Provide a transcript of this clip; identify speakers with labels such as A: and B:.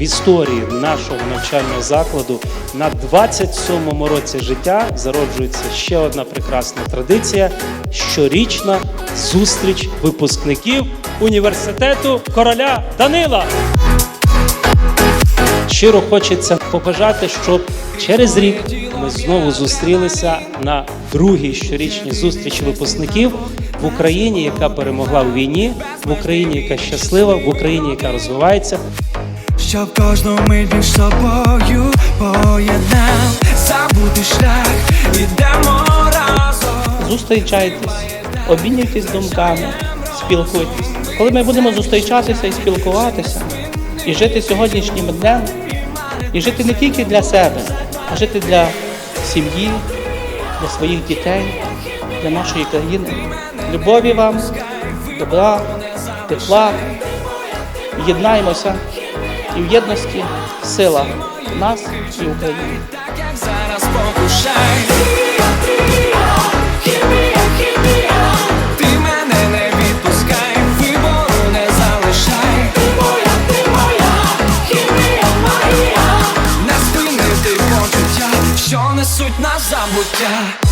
A: в історії нашого навчального закладу на 27-му році життя зароджується ще одна прекрасна традиція щорічна зустріч випускників університету короля Данила. Щиро хочеться побажати, щоб через рік ми знову зустрілися на другій щорічній зустрічі випускників в Україні, яка перемогла у війні, в Україні, яка щаслива, в Україні, яка розвивається.
B: Щоб кожну мить між собою поєднав забути шлях, ідемо разом.
C: зустрічайтесь, обмінюйтесь думками, спілкуйтесь. Коли ми будемо зустрічатися і спілкуватися, і жити сьогоднішнім днем, і жити не тільки для себе, а жити для сім'ї, для своїх дітей, для нашої країни. Любові вам, добра, тепла. Єднаємося і в єдності сила нас і України.
B: Так як зараз. Ти мене не відпускай, вибору не залишай. Не спинити почуття, що несуть на забуття.